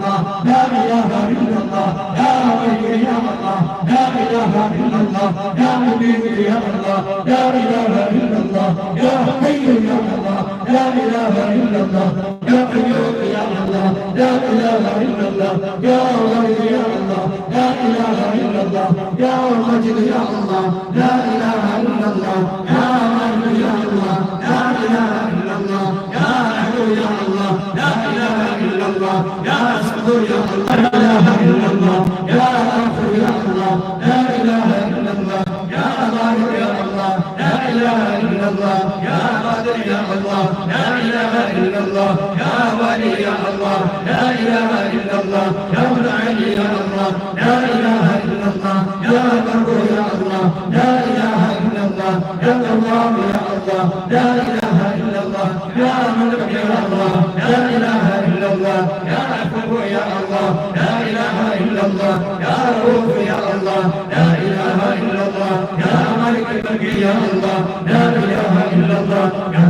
لا إله إلا الله يا ولي يا الله لا إله إلا الله يا مجيد يا الله لا إله إلا الله يا حي يا الله لا إله إلا الله يا قيوم يا الله لا إله إلا الله يا ولي يا الله لا إله إلا الله يا مجيد يا الله لا إله إلا الله يا من يا الله لا إله لا إله إلا الله الله يا مالك الملك يا الله لا إله إلا الله. يا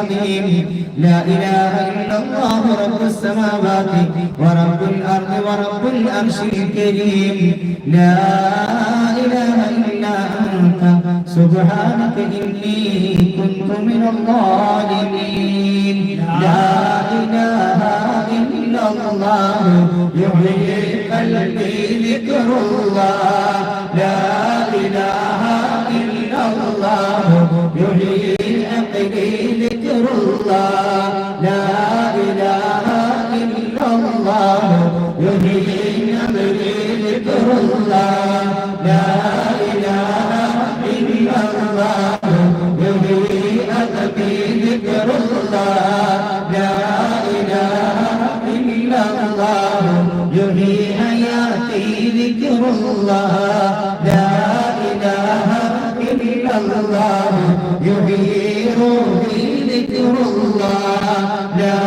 العظيم. لا إله إلا الله رب السماوات ورب الأرض ورب الأرش الكريم. لا إله إلا أنت. سبحانك إني كنت من الظالمين. لا إله إلا الله يحيي قلبي ذكر الله. لا إله إلا الله يحيي عقلي يهدينا بالذكر الله لا إله إلا الله يهدينا بالذكر الله لا إله إلا الله يهدينا يأتي ذكر الله لا إله إلا الله يهدي روحي ذكر الله لا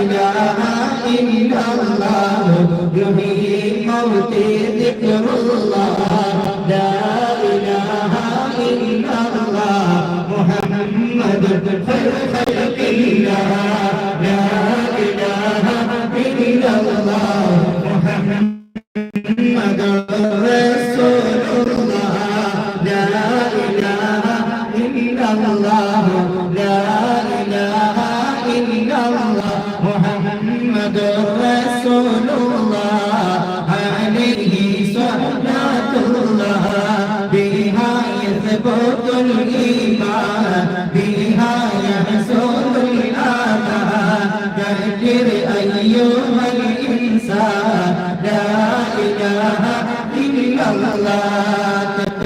إله ইল্লাল্লাহ রহিম মওতে দিকরুল্লাহ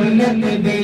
जन्नत दे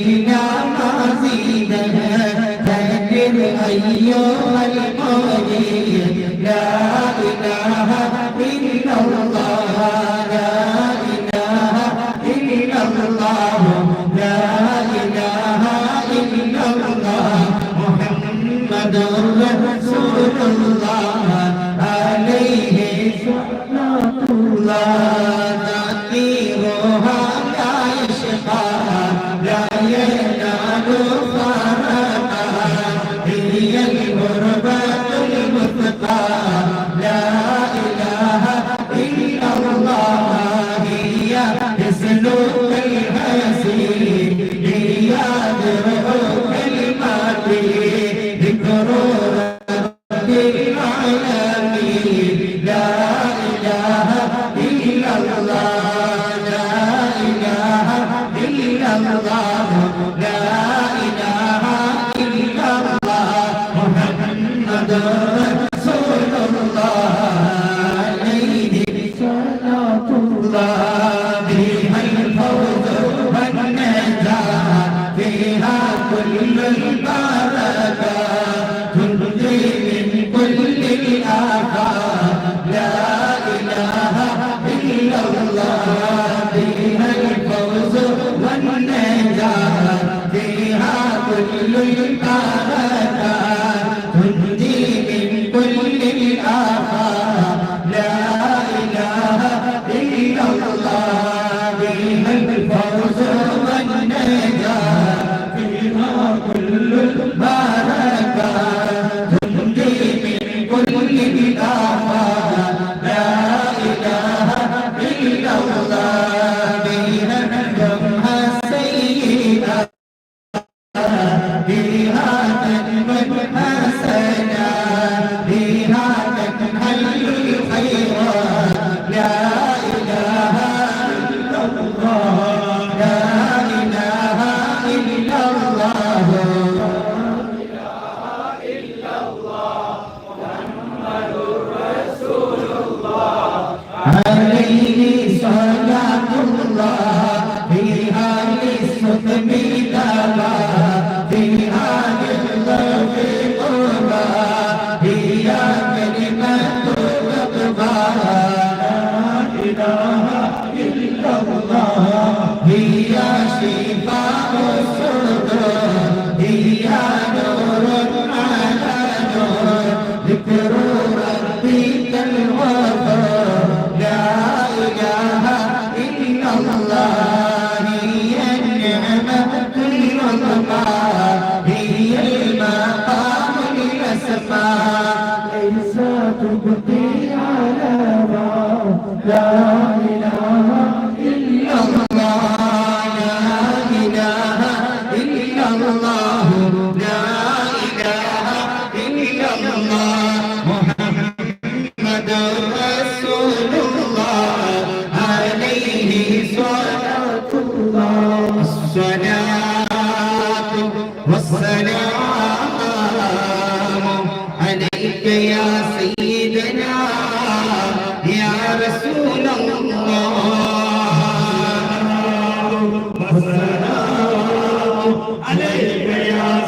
Ah.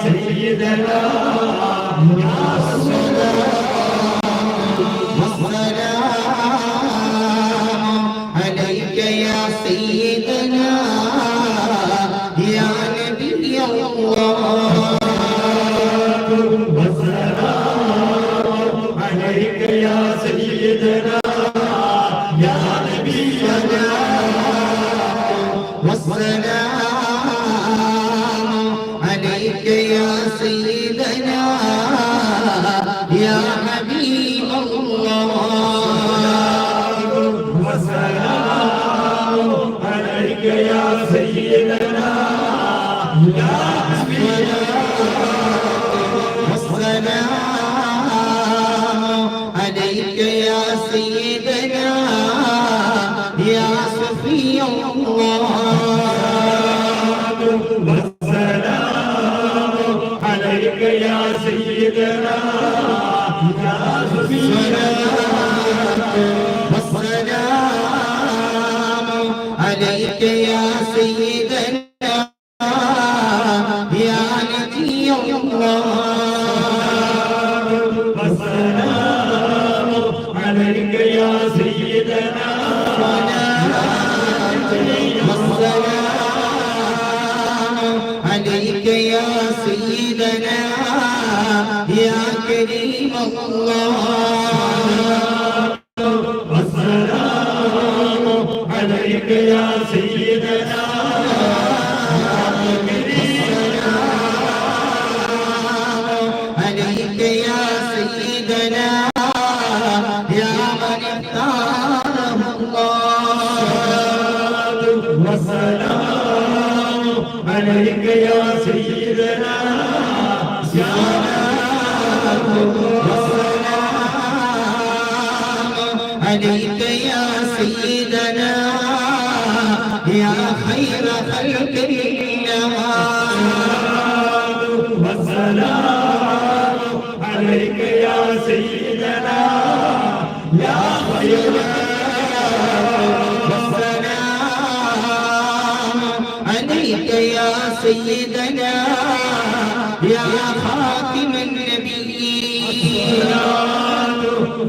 Seyyidena يا والسلام عليك يا سيدنا yeah. سيدنا يا خاتم النبيين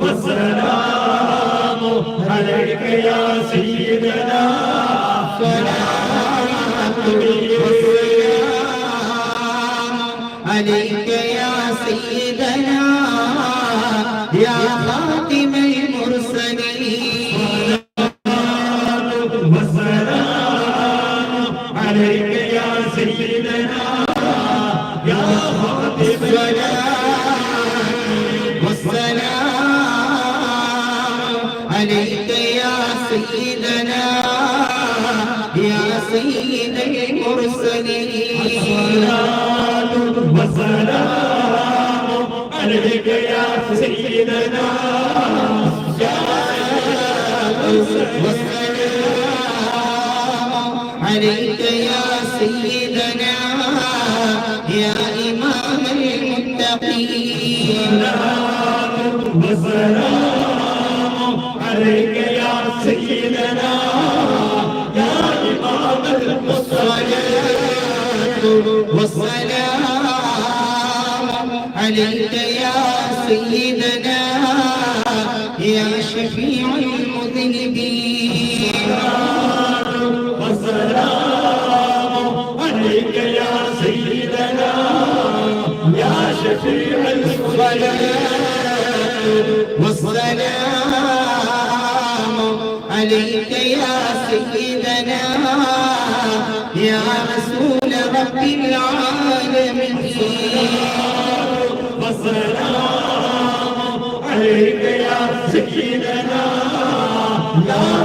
والسلام عليك يا سيدنا عليك يا سيدنا يا خاتم والسلام عليك يا سيدنا يا إمام المصطفى والسلام عليك يا سيدنا يا شفيع المذنبين والسلام عليك يا سيدنا يا شفيع المصطفى والسلام عليك يا سيدنا يا رسول رب العالمين والسلام عليك يا سيدنا يا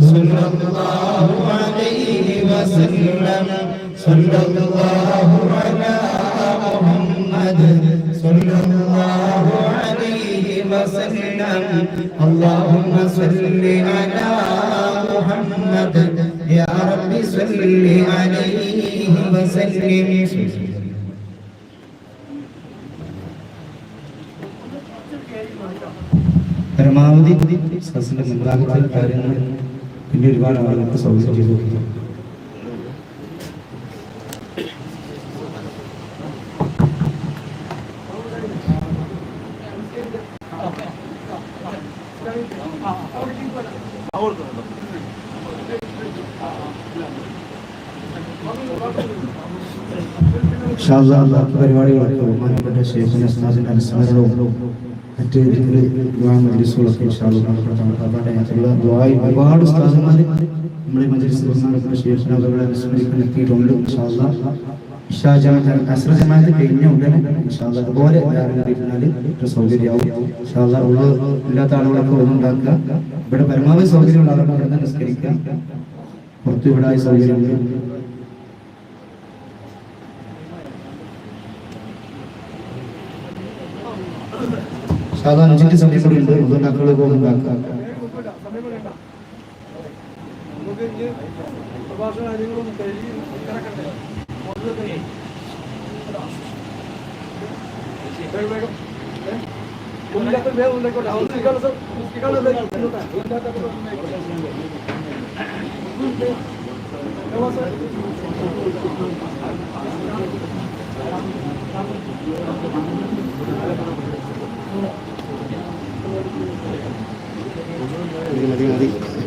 صلى الله عليه وسلم صلى الله على محمد صلى الله عليه وسلم اللهم صل على محمد يا رب صل عليه وسلم പരമാവധി സദസ്സിന്റെ മുൻഭാഗത്തിൽ കാര്യങ്ങൾ പിന്നെ ഒരുപാട് ആളുകൾക്ക് സൗകര്യം ചെയ്തു കൊടുക്കും പരിപാടികളൊക്കെ ബഹുമാനപ്പെട്ട ശേഖന സ്നാദിന്റെ അനുസ്മരണവും മറ്റ് നടത്തപ്പെട്ട ദ്വായി ഒരുപാട് സ്ഥാനന്മാർ നമ്മുടെ മജ്ലിസ് ശേഖന അവരുടെ അനുസ്മരിക്കാൻ എത്തിയിട്ടുണ്ട് അസ്ര ജമാഅത്ത് കഴിഞ്ഞ ഉടനെ ഉള്ള ഇല്ലാത്ത ആളുകളൊക്കെ ഇവിടെ പരമാവധി സൗകര്യമുള്ള ആളുകൾ ഇവിടെ നിന്ന് നിസ്കരിക്കാം പുറത്തു ഇവിടെ സൗകര്യം സാധാരണ അഞ്ചിന്റെ സമയം കൂടി ഉണ്ട് ഉണ്ടാക്കുകൾ പോകുന്നുണ്ടാക്കുക നമുക്ക് ഇനി മതി മതി.